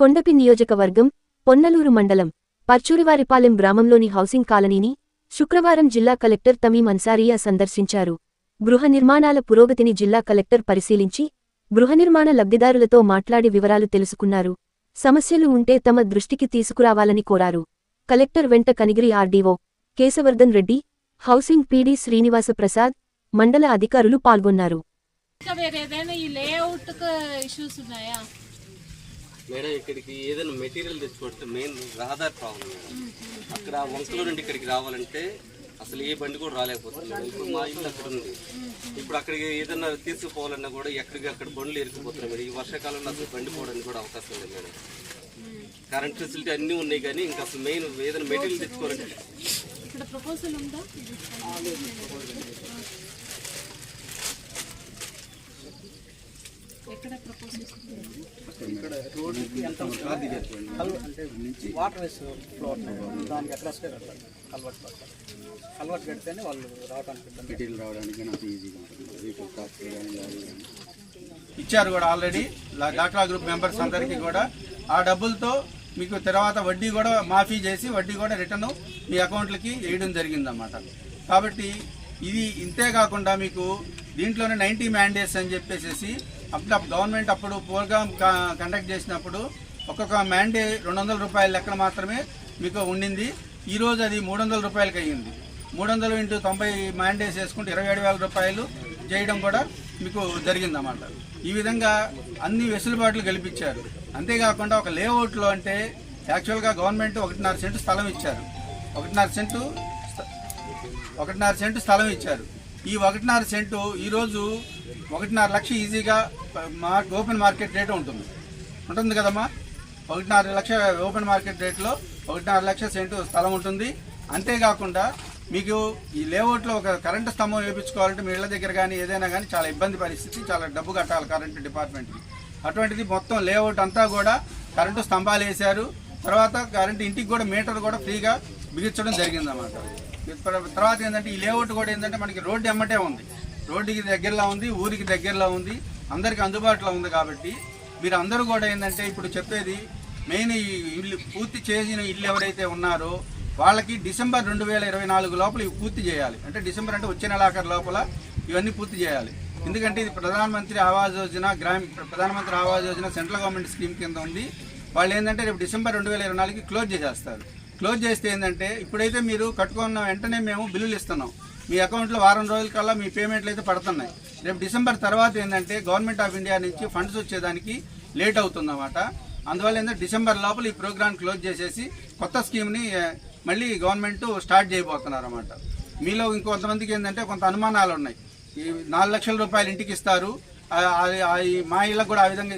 కొండపి నియోజకవర్గం పొన్నలూరు మండలం పర్చూరివారిపాలెం గ్రామంలోని హౌసింగ్ కాలనీని శుక్రవారం జిల్లా కలెక్టర్ తమీం అన్సారియా సందర్శించారు. గృహ నిర్మాణాల పురోగతిని జిల్లా కలెక్టర్ పరిశీలించి గృహ నిర్మాణ లబ్ధిదారులతో మాట్లాడి వివరాలు తెలుసుకున్నారు. సమస్యలు ఉంటే తమ దృష్టికి తీసుకురావాలని కోరారు. కలెక్టర్ వెంట Kanigiri RDO Keshavardhan Reddy housing PD Srinivasa Prasad మండల అధికారులు పాల్గొన్నారు ఇంకా వేరే ఏదైనా ఈ లేఅవుట్ ఇష్యూస్ ఉన్నాయా మేడం ఇక్కడికి ఏదైనా మెటీరియల్ తెచ్చుకుంటే మెయిన్ రహదారి ప్రాబ్లం మేడం. అక్కడ వంకలో నుండి ఇక్కడికి రావాలంటే అసలు ఏ బండి కూడా రాలేకపోతుంది మేడం. ఇప్పుడు మా ఇల్లు అక్కడ ఉంది. ఇప్పుడు అక్కడికి ఏదైనా తీసుకుపోవాలన్నా కూడా ఎక్కడికి అక్కడ బండ్లు ఇరుక్కుపోతున్నాయి మేడం. ఈ వర్షాకాలంలో అసలు బండి పోవడానికి కూడా అవకాశం లేదు మేడం. కరెంట్ ఫెసిలిటీ అన్నీ ఉన్నాయి కానీ ఇంకా అసలు మెయిన్ ఏదైనా మెటీరియల్ తెచ్చుకోవాలంటే ఇక్కడ ప్రపోజల్ ఉందా? ఎక్కడ వాటర్ వేసి ఫ్లోర్ దానికి అడ్రస్ కల్వర్ట్ కల్వర్ట్ కడితేనే వాళ్ళు రావడానికి మెటీరియల్ రావడానికి నాకు ఈజీగా ఉంటుంది. ఇచ్చారు కూడా ఆల్రెడీ డాక్రా గ్రూప్ మెంబర్స్ అందరికీ కూడా. ఆ డబ్బులతో మీకు తర్వాత వడ్డీ కూడా మాఫీ చేసి వడ్డీ కూడా రిటర్న్ మీ అకౌంట్లకి వేయడం జరిగిందన్నమాట. కాబట్టి ఇది ఇంతే కాకుండా మీకు దీంట్లోనే నైంటీ మ్యాండేట్స్ అని చెప్పేసి అప్పుడు గవర్నమెంట్ అప్పుడు ప్రోగ్రామ్ కండక్ట్ చేసినప్పుడు ఒక్కొక్క మ్యాండే రెండు వందల రూపాయల లెక్కన మాత్రమే మీకు ఉండింది. ఈరోజు అది మూడు వందల రూపాయలకి అయ్యింది. మూడు వందలు ఇంటూ తొంభై మ్యాండేస్ వేసుకుంటే ఇరవై ఏడు వేల రూపాయలు చేయడం కూడా మీకు జరిగిందన్నమాట. ఈ విధంగా అన్ని వెసులుబాట్లు కల్పించారు అంతేకాకుండా ఒక లేఅవుట్లో అంటే యాక్చువల్గా గవర్నమెంట్ ఒకటిన్నర సెంటు స్థలం ఇచ్చారు. ఒకటిన్నర సెంటు ఒకటిన్నర సెంటు స్థలం ఇచ్చారు. ఈ ఒకటిన్నర సెంటు ఈరోజు ఒకటిన్నర లక్ష ఈజీగా మార్ ఓపెన్ మార్కెట్ రేటు ఉంటుంది. ఉంటుంది కదమ్మా? ఒకటిన్నర లక్ష ఓపెన్ మార్కెట్ రేట్లో ఒకటిన్నర లక్ష సెంటు స్థలం ఉంటుంది. అంతేకాకుండా మీకు ఈ లేఅవుట్లో ఒక కరెంటు స్తంభం వేయించుకోవాలంటే మీ ఇళ్ళ దగ్గర కానీ ఏదైనా కానీ చాలా ఇబ్బంది పరిస్థితి చాలా డబ్బు కట్టాలి కరెంటు డిపార్ట్మెంట్కి. అటువంటిది మొత్తం లేఅవుట్ అంతా కూడా కరెంటు స్తంభాలు వేశారు. తర్వాత కరెంటు ఇంటికి కూడా మీటర్ కూడా ఫ్రీగా బిగించడం జరిగిందన్నమాట. తర్వాత ఏంటంటే ఈ లేఅవుట్ కూడా ఏంటంటే మనకి రోడ్డు ఎమ్మటే ఉంది. రోడ్డుకి దగ్గరలో ఉంది ఊరికి దగ్గరలో ఉంది అందరికి అందుబాటులో ఉంది కాబట్టి మీరు అందరూ కూడా ఏంటంటే ఇప్పుడు చెప్పేది మెయిన్ ఈ ఇల్లు పూర్తి చేసిన ఇల్లు ఎవరైతే ఉన్నారో వాళ్ళకి డిసెంబర్ రెండు వేల ఇరవై నాలుగు లోపల ఇవి పూర్తి చేయాలి. అంటే డిసెంబర్ అంటే వచ్చే నెలాఖరు లోపల ఇవన్నీ పూర్తి చేయాలి. ఎందుకంటే ఇది ప్రధానమంత్రి ఆవాస్ యోజన గ్రామ Pradhan Mantri Awas Yojana central government scheme కింద ఉంది. వాళ్ళు ఏంటంటే రేపు డిసెంబర్ రెండు వేల ఇరవై నాలుగుకి క్లోజ్ చేసేస్తారు. క్లోజ్ చేస్తే ఏంటంటే ఇప్పుడైతే మీరు కట్టుకున్న వెంటనే మేము బిల్లులు ఇస్తున్నాం. మీ అకౌంట్లో వారం రోజుల కల్లా మీ పేమెంట్లు అయితే పడుతున్నాయి. రేపు డిసెంబర్ తర్వాత ఏంటంటే గవర్నమెంట్ ఆఫ్ ఇండియా నుంచి ఫండ్స్ వచ్చేదానికి లేట్ అవుతుందన్నమాట. అందువల్ల ఏంటంటే డిసెంబర్ లోపల ఈ ప్రోగ్రామ్ క్లోజ్ చేసేసి కొత్త స్కీమ్ని మళ్ళీ గవర్నమెంట్ స్టార్ట్ చేయబోతున్నారు అన్నమాట మీలో ఇంకొంతమందికి ఏంటంటే కొంత అనుమానాలు ఉన్నాయి ఈ నాలుగు లక్షల రూపాయలు ఇంటికి ఇస్తారు. మా ఇళ్ళకు కూడా ఆ విధంగా